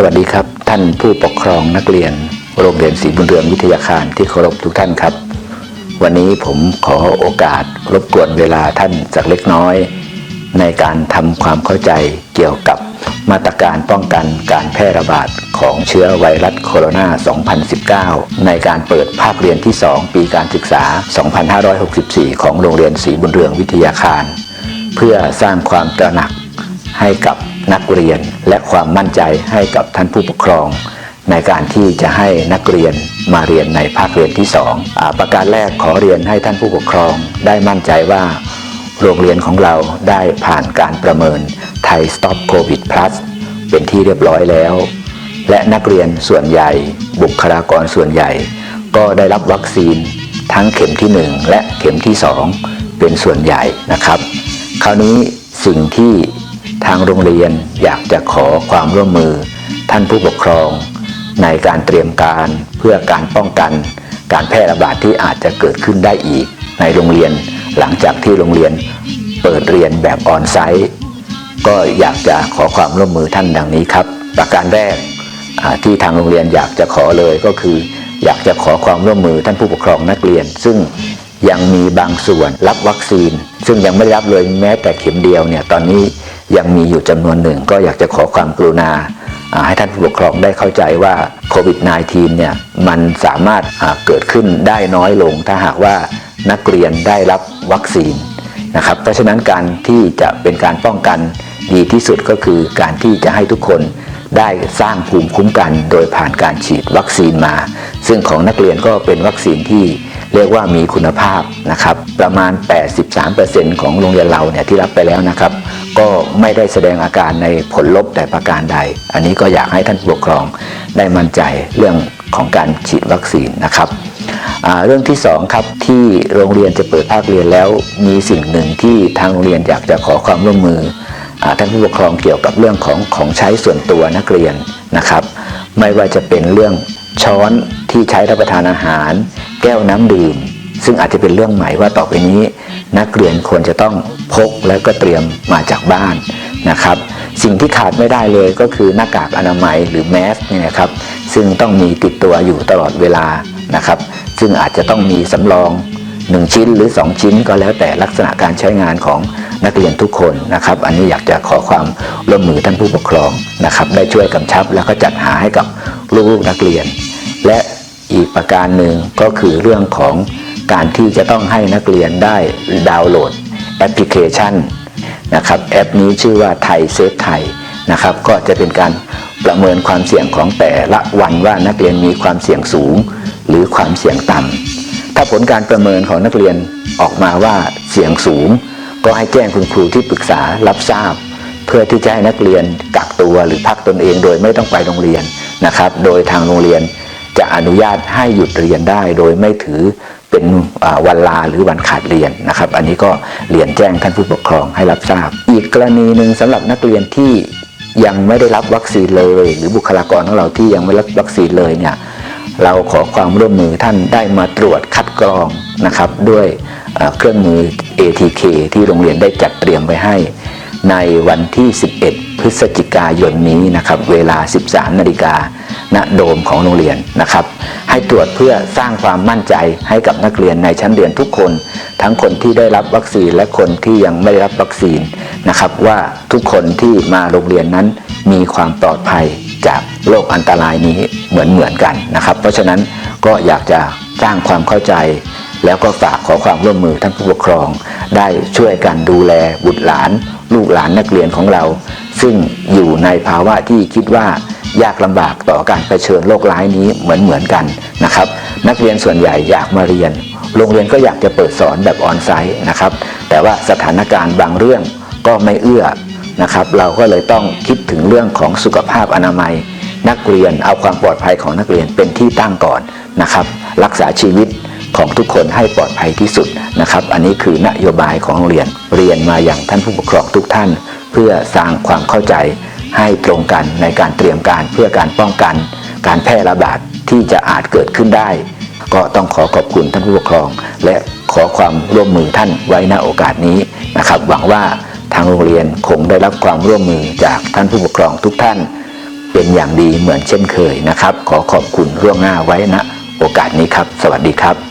สวัสดีครับ ท่านผู้ปกครองนักเรียน โรงเรียนศรีบุญเรืองวิทยาคารที่เคารพทุกท่านครับ วันนี้ผมขอโอกาสรบกวนเวลาท่านสักเล็กน้อย ในการทำความเข้าใจเกี่ยวกับมาตรการป้องกันการแพร่ระบาดของเชื้อไวรัสโคโรนา 2019 ในการเปิดภาคเรียนที่ 2 ปีการศึกษา 2564 ของโรงเรียนศรีบุญเรืองวิทยาคาร เพื่อสร้างความตระหนักให้กับ นักเรียน และความมั่นใจให้กับท่านผู้ปกครอง ในการที่จะให้นักเรียนมาเรียนในภาคเรียนที่2อาประการแรกขอเรียนให้ท่านผู้ปกครองได้มั่นใจว่า โรงเรียนของเราได้ผ่านการประเมินไทย Stop COVID Plus เป็นที่เรียบร้อยแล้ว และนักเรียนส่วนใหญ่ บุคลากรส่วนใหญ่ ก็ได้รับวัคซีนทั้งเข็มที่ 1 และเข็มที่ 2 เป็นส่วนใหญ่นะครับ คราวนี้สิ่งที่ ทางโรงเรียนอยากจะขอความร่วมมือ ท่านผู้ปกครอง ในการเตรียมการเพื่อการป้องกัน การแพร่ระบาดที่อาจจะเกิดขึ้นได้อีก ในโรงเรียน หลังจากที่โรงเรียนเปิดเรียนแบบออนไซต์ก็อยากจะขอความร่วมมือท่านดังนี้ครับ ประการแรกที่ทางโรงเรียนอยากจะขอเลยก็คือ อยากจะขอความร่วมมือท่านผู้ปกครองนักเรียน ซึ่ง ยังมีบางส่วนรับวัคซีน ซึ่งยังไม่ได้รับเลยแม้แต่เข็มเดียวเนี่ยตอนนี้ยังมีอยู่จำนวนหนึ่ง ก็อยากจะขอความกรุณาอ่าให้ท่านผู้ปกครองได้เข้าใจว่าโควิด -19 เนี่ยมันสามารถเกิดขึ้นได้น้อยลง ถ้าหากว่านักเรียนได้รับวัคซีนนะครับเพราะฉะนั้นการที่จะเป็นการป้องกันดีที่สุดก็คือการที่จะให้ทุกคนได้สร้างภูมิคุ้มกัน โดยผ่านการฉีดวัคซีนมา ซึ่งของนักเรียนก็เป็นวัคซีนที่ เรียกว่ามีคุณภาพนะครับ ประมาณ 83%ของโรงเรียนเราเนี่ยที่รับไปแล้วนะครับ ก็ไม่ได้แสดงอาการในผลลบแต่ประการใด อันนี้ก็อยากให้ท่านผู้ปกครองได้มั่นใจเรื่องของการฉีดวัคซีนนะครับเรื่องที่สองครับที่โรงเรียนจะเปิดภาคเรียนแล้วมีสิ่งหนึ่งที่ทางโรงเรียนอยากจะขอความร่วมมืออท่านผู้ปกครองเกี่ยวกับเรื่องของของใช้ส่วนตัวนักเรียนนะครับ ไม่ว่าจะเป็นเรื่องช้อนที่ใช้รับประทานอาหาร แก้วน้ำดื่ม ซึ่งอาจจะเป็นเรื่องใหม่ว่าต่อไปนี้ นักเรียนควรจะต้องพกและก็เตรียมมาจากบ้านนะครับ สิ่งที่ขาดไม่ได้เลยก็คือหน้ากากอนามัยหรือแมสเนี่ยนะครับซึ่งต้องมีติดตัวอยู่ตลอดเวลานะครับ ซึ่งอาจจะต้องมีสำรอง 1 ชิ้นหรือ 2 ชิ้นก็แล้วแต่ลักษณะการใช้งานของนักเรียนทุกคนนะครับ อันนี้อยากจะขอความร่วมมือท่านผู้ปกครองนะครับ ได้ช่วยกำชับแล้วก็จัดหาให้กับลูกๆนักเรียน และ อีกประการหนึ่งก็คือเรื่องของการที่จะต้องให้นักเรียนได้ดาวน์โหลดแอปพลิเคชันนะครับแอปนี้ชื่อว่าไทยเซฟไทยนะครับก็จะเป็นการประเมินความเสี่ยงของแต่ละวันว่านักเรียนมีความเสี่ยงสูง หรือความเสี่ยงต่ำถ้าผลการประเมินของนักเรียนออกมาว่าเสี่ยงสูง ก็ให้แจ้งคุณครูที่ปรึกษารับทราบ เพื่อที่จะให้นักเรียนกักตัวหรือพักตนเองโดยไม่ต้องไปโรงเรียนนะครับ โดยทางโรงเรียน จะอนุญาตให้หยุดเรียนได้โดยไม่ถือเป็นวันลาหรือวันขาดเรียนนะครับ อันนี้ก็เรียนแจ้งท่านผู้ปกครองให้รับทราบ อีกกรณีหนึ่งสำหรับนักเรียนที่ยังไม่ได้รับวัคซีนเลย หรือบุคลากรของเราที่ยังไม่รับวัคซีนเลยเนี่ยเราขอความร่วมมือท่านได้มาตรวจคัดกรองนะครับ ด้วยเครื่องมือ ATK ที่โรงเรียนได้จัดเตรียมไว้ให้ ในวันที่ 11 พฤศจิกายนนี้นะครับ เวลา 13 นาฬิกาณโดมของโรงเรียนนะครับ ให้ตรวจเพื่อสร้างความมั่นใจให้กับนักเรียนในชั้นเรียนทุกคน ทั้งคนที่ได้รับวัคซีนและคนที่ยังไม่ได้รับวัคซีนนะครับ ว่าทุกคนที่มาโรงเรียนนั้นมีความปลอดภัยจากโรคอันตรายนี้เหมือนเหมือนๆกันนะครับ เพราะฉะนั้นก็อยากจะสร้างความเข้าใจ แล้วก็ฝากขอความร่วมมือท่านผู้ปกครอง ได้ช่วยกันดูแลบุตรหลาน ลูกหลานนักเรียนของเรา ซึ่งอยู่ในภาวะที่คิดว่ายากลำบากต่อการเผชิญโรคร้ายนี้เหมือนเหมือนกันนะครับ นักเรียนส่วนใหญ่อยากมาเรียน โรงเรียนก็อยากจะเปิดสอนแบบออนไซต์นะครับ แต่ว่าสถานการณ์บางเรื่องก็ไม่เอื้อนะครับ เราก็เลยต้องคิดถึงเรื่องของสุขภาพอนามัย นักเรียนเอาความปลอดภัยของนักเรียนเป็นที่ตั้งก่อนนะครับ รักษาชีวิต ของทุกคนให้ปลอดภัยที่สุดนะครับ อันนี้คือนโยบายของโรงเรียนเรียนมาอย่างท่านผู้ปกครองทุกท่าน เพื่อสร้างความเข้าใจให้ตรงกันในการเตรียมการเพื่อการป้องกัน การแพร่ระบาดที่จะอาจเกิดขึ้นได้ ก็ต้องขอขอบคุณท่านผู้ปกครอง และขอความร่วมมือท่านไว้ณโอกาสนี้นะครับ หวังว่าทางโรงเรียนคงได้รับความร่วมมือจากท่านผู้ปกครองทุกท่าน เป็นอย่างดีเหมือนเช่นเคยนะครับ ขอขอบคุณล่วงหน้าไว้ณโอกาสนี้ครับ สวัสดีครับ